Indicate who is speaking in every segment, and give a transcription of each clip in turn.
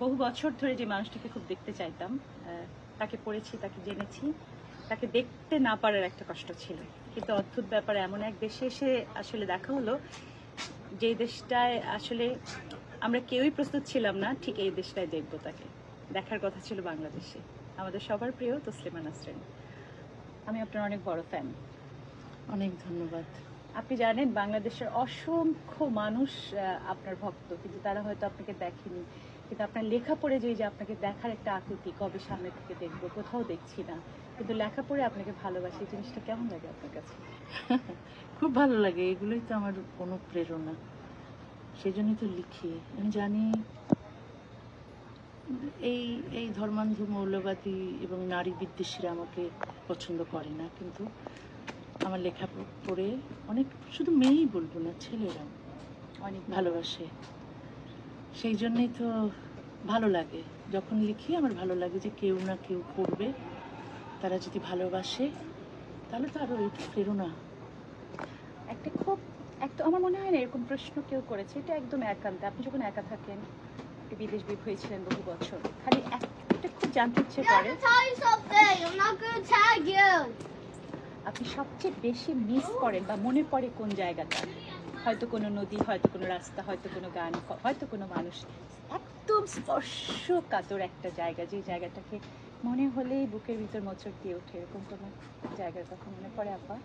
Speaker 1: বহু বছর ধরে যে মানুষটাকে খুব দেখতে চাইতাম তাকে পড়েছি তাকে জেনেছি তাকে দেখতে না পারার একটা কষ্ট ছিল। কিন্তু অদ্ভুত ব্যাপার এমন এক দেশে এসে আসলে দেখা হলো যে দেশটায় আসলে আমরা কেউই প্রস্তুত ছিলাম না ঠিক এই দেশটায় দেখব তাকে। দেখার কথা ছিল বাংলাদেশে। আমাদের সবার প্রিয় তসলিমা নাসরিন। আমি আপনার অনেক বড় ফ্যান।
Speaker 2: অনেক ধন্যবাদ।
Speaker 1: আপনি জানেন বাংলাদেশের অসংখ্য মানুষ আপনার ভক্ত কিন্তু তারা হয়তো আপনাকে দেখেনি। কিন্তু আপনার লেখা পড়ে যে যে আপনাকে দেখার একটা আকুতি কবে সামনে থেকে দেখব, কোথাও দেখছি না। কিন্তু লেখা পড়ে আপনাকে ভালোবাসি, এই জিনিসটা কেমন লাগে আপনার কাছে?
Speaker 2: খুব ভালো লাগে, এগুলোই তো আমার অনুপ্রেরণা। সেই জন্যই তো লিখি। আমি জানি এই এই ধর্মান্ধ মৌলবাদী এবং নারী বিদ্বেষীরা আমাকে পছন্দ করে না, কিন্তু আমার লেখা পড়ে অনেক, শুধু মেয়েই বলব না, ছেলেরাও
Speaker 1: অনেক
Speaker 2: ভালোবাসে। সেই জন্যই তো ভালো লাগে। যখন লিখি আমার ভালো লাগে যে কেউ না কেউ পড়বে তারা যদি ভালোবাসে তাহলে তো আরও এটা প্রেরণা।
Speaker 1: একটা খুব একটা আমার মনে হয় না এরকম প্রশ্ন কেউ করেছে এটা একদম একান্ত। আপনি যখন একা থাকেন বিদেশ বিপ হয়েছিলেন বহু বছর খালি একটা খুব জানতে ইচ্ছে করে. আপনি সবচেয়ে বেশি মিস করেন বা মনে পড়ে কোন জায়গাটা? হয়তো কোনো নদী, হয়তো কোনো রাস্তা, হয়তো কোনো গান হয়তো কোনো মানুষ। একদম স্পর্শকাতর একটা জায়গা, যে জায়গাটাকে মনে হলেই বুকের ভিতর মোচড় দিয়ে ওঠে। এরকম কোনো জায়গার কথা মনে পড়ে আপা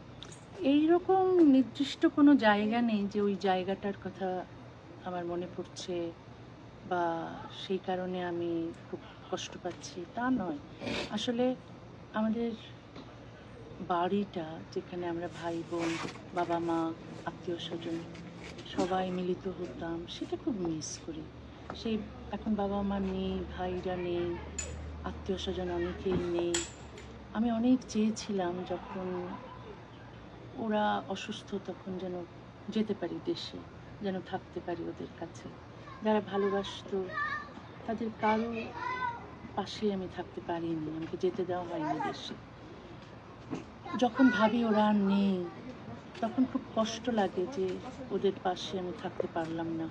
Speaker 2: এইরকম নির্দিষ্ট কোনো জায়গা নেই যে ওই জায়গাটার কথা আমার মনে পড়ছে বা সেই কারণে আমি খুব কষ্ট পাচ্ছি। তা নয়। আসলে আমাদের বাড়িটা যেখানে আমরা ভাই বোন বাবা মা আত্মীয় স্বজন সবাই মিলিত হতাম, সেটা খুব মিস করি। সেই এখন বাবা মা নেই, ভাইরা নেই আত্মীয় স্বজন অনেকেই নেই। আমি অনেক চেয়েছিলাম যখন ওরা অসুস্থ তখন যেন যেতে পারি দেশে, যেন থাকতে পারি ওদের কাছে। যারা ভালোবাসতো, তাদের কারও পাশে আমি থাকতে পারিনি, আমাকে যেতে দেওয়া হয়নি দেশে। যখন ভাবি ওরা আর নেই, তখন খুব কষ্ট লাগে যে ওদের পাশে আমি থাকতে পারলাম না,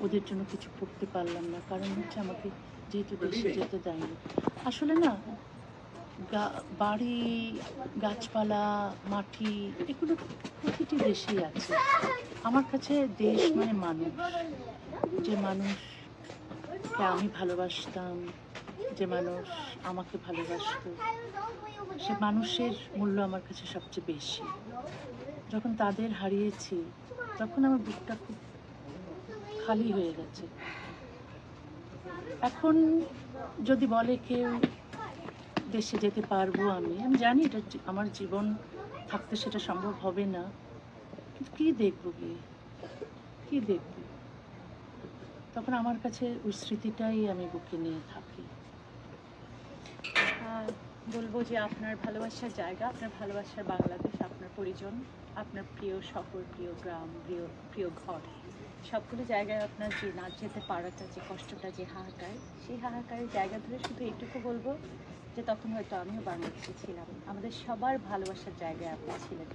Speaker 2: ওদের জন্য কিছু করতে পারলাম না। কারণ হচ্ছে আমাকে যেহেতু দেশে যেতে দেয়নি। আসলে না বাড়ি, গাছপালা, মাটি, এগুলো প্রতিটি দেশেই আছে। আমার কাছে দেশ মানে মানুষ। যে মানুষকে আমি ভালোবাসতাম যে মানুষ আমাকে ভালোবাসত, সে মানুষের মূল্য আমার কাছে সবচেয়ে বেশি। যখন তাদের হারিয়েছি, তখন আমার বুকটা খুব খালি হয়ে গেছে। এখন যদি বলে কেউ, দেশে যেতে পারব আমি? আমি জানি এটা আমার জীবন থাকতে সেটা সম্ভব হবে না। কিন্তু কী দেখব গিয়ে? কী দেখব? তখন আমার কাছে ওই স্মৃতিটাই আমি বুকে নিয়ে থাকি।
Speaker 1: বলব যে আপনার ভালোবাসার জায়গা আপনার ভালোবাসার বাংলাদেশ আপনার পরিজন আপনার প্রিয় শহর প্রিয় গ্রাম প্রিয় প্রিয় ঘর সবগুলো জায়গায় আপনার যে না যেতে পারাটা যে কষ্টটা যে হাহাকার সেই হাহাকারের জায়গা ধরে শুধু এইটুকু বলব যে তখন হয়তো আমিও বাংলাদেশে ছিলাম। আমাদের সবার ভালোবাসার জায়গায় আপনি ছিলেন।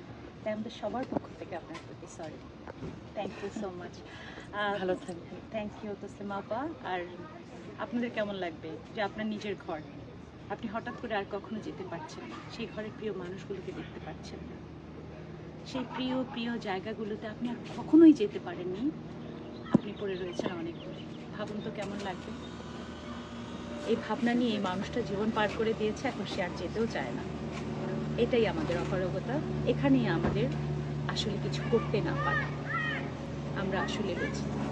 Speaker 1: তাই আমাদের সবার পক্ষ থেকে আপনার প্রতি sorry thank you so much
Speaker 2: ভালো থাকবে
Speaker 1: থ্যাংক ইউ তসলিমা আপা। আর আপনাদের কেমন লাগবে? যে আপনার নিজের ঘর। আপনি হঠাৎ করে আর কখনো যেতে পারছেন না। সেই ঘরের প্রিয় মানুষগুলোকে দেখতে পাচ্ছেন না। সেই প্রিয় প্রিয় জায়গাগুলোতে আপনি আর কখনোই যেতে পারেননি। আপনি পড়ে রয়েছেন অনেক দূরে। ভাবুন তো কেমন লাগবে। এই ভাবনা নিয়ে এই মানুষটা জীবন পার করে দিয়েছে, এখন সে আর যেতেও চায় না। এটাই আমাদের অপারগতা। এখানেই আমাদের আসলে কিছু করতে না পারে। আমরা আসলে বেঁচে।